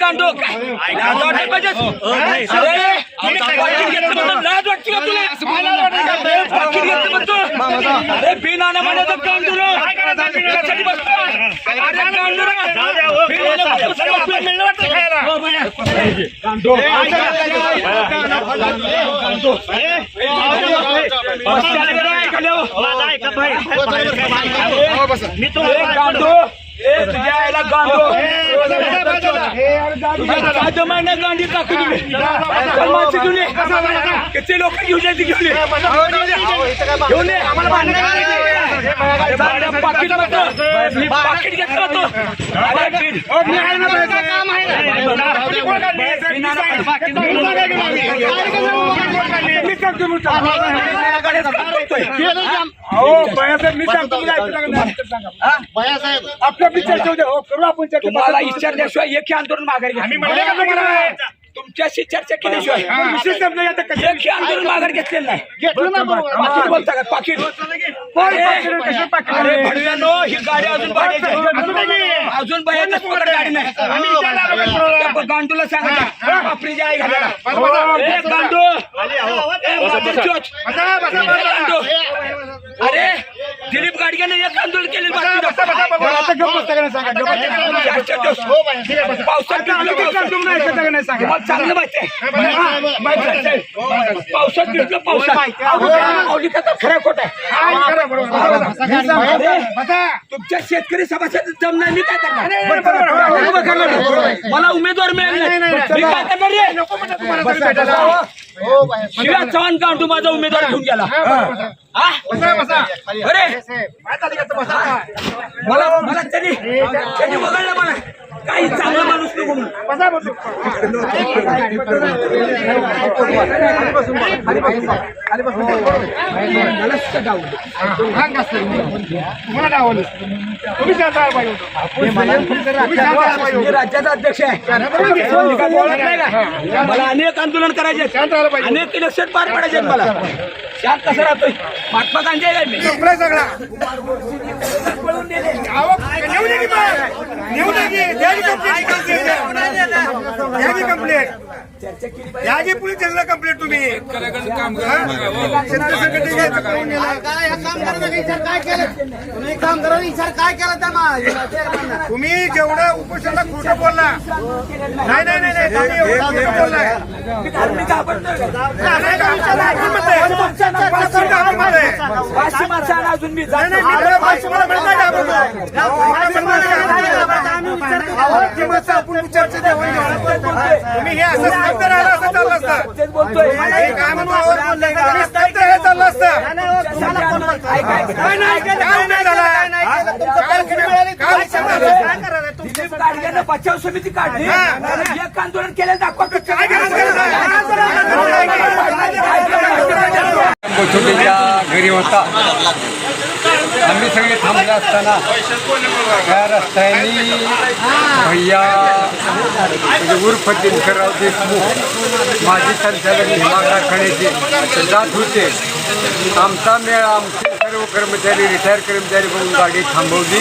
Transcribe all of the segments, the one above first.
गांडो ए तुझ्या आईला गांडो तुझ्या महिना गांडी टाकू तुम्ही माणसं घेऊन ये किती लोक घेऊन ये ती घेऊन ये घेऊन ये पाकिट मी पाकिट घेतलं होतं. अरे, ओ, मी आहे ना, माझं काम आहे. ना. मी सांगतो मी सांगतो. अहो, बाळासाहेब, मी सांगतो. मी ऐकतो का नाही? सांगा. आपलं पिक्चर ठेवू दे हो आपण विचारल्याशिवाय एक आंदोलन माघारी घ्या तुमच्याशी चर्चा केल्याशिवाय विशेष एक आंदोलन माघार घेतलेलं नाही. घेतलं ना पाकिट बोलता का? पाकिट. अरे भडव्यानो ही गाडी अजून बाहेर अजून गाडी नाही? त्या गांडूला सांगा. बापरीची आई घालायला. ए, गांडू. ए. गांडू. अरे दिलीप गाडग्याने एक आंदोलन केले चांगलं माहिती आहे. पावसात भिजलं पावसात. खरा खोटा अरे, तुमच्या शेतकरी सभासद जमणार मी काय करणार. मला उमेदवार मिळेल नाही. मी काय करणार रे? शिव्या चव्हाण काढून माझा उमेदवार घेऊन गेला. हा? मला मला तरी त्यांनी वगळलं मला. काही चांगला माणूस नको म्हणून. राज्याचा अध्यक्ष आहे मला अनेक आंदोलन करायचे अनेक इलेक्शन पार पडायचे मला. शांत कसं राहतोय? महात्मा गांधी आहे मी? याची पोलीस स्टेशनला कंप्लेंट तुम्ही तुम्ही जेवढं उपोषणाला खोटं बोलला. नाही नाही नाही नाही बोललाय तुम्ही हे असं स्तब्ध राहिलं असं चाललं असतं बोलतोय हे काय हे चाललं असतं बचाव समिती काढली एक आंदोलन केलं दाखवा काय करायचं? घरी होता. आम्ही सगळे थांबले असताना त्या रस्त्याने भैया म्हणजे उर्फ दिनकरराव देशमुख माजी संचालक हिमागडा खडेचे जात होते. आमचा मेळ आमचे सर्व कर्मचारी रिटायर कर्मचारी म्हणून गाडी थांबवली.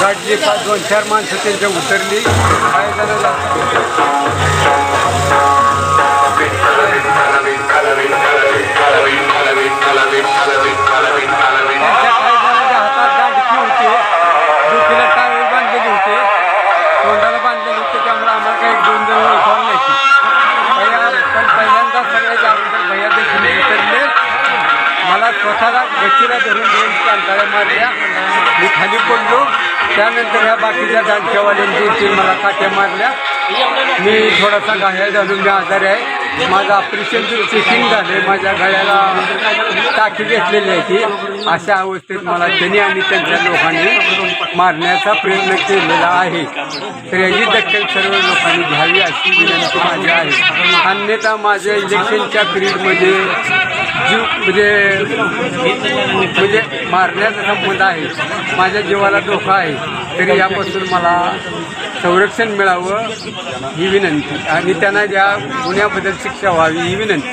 गाडीची पाच दोन चार माणसं त्यांच्या उतरली. काय झालं गच्चीला धरून दोन कांताळ्या मारल्या. मी खाली पडलो. त्यानंतर ह्या बाकीच्या दांडक्यावाल्यांनी दोन तीन मला काट्या मारल्या. मी थोडासा घायल झालो मी आजारी आहे. माझं ऑपरेशनचं चेकिंग झाले माझ्या गळ्याला टाकी घेतलेली आहे ती अशा अवस्थेत मला त्यांनी आणि त्यांच्या लोकांनी मारण्याचा प्रयत्न केलेला आहे. तर याची दखल सर्व लोकांनी घ्यावी अशी विनंती माझी आहे. अन्यथा माझ्या इंजेक्शनच्या पिरियडमध्ये जीव म्हणजे म्हणजे मारण्याचा संबंध आहे. माझ्या जीवाला धोका आहे. तरी यापासून मला संरक्षण मिळावं ही विनंती. आणि त्यांना ज्या गुन्ह्याबद्दल शिक्षा व्हावी ही विनंती.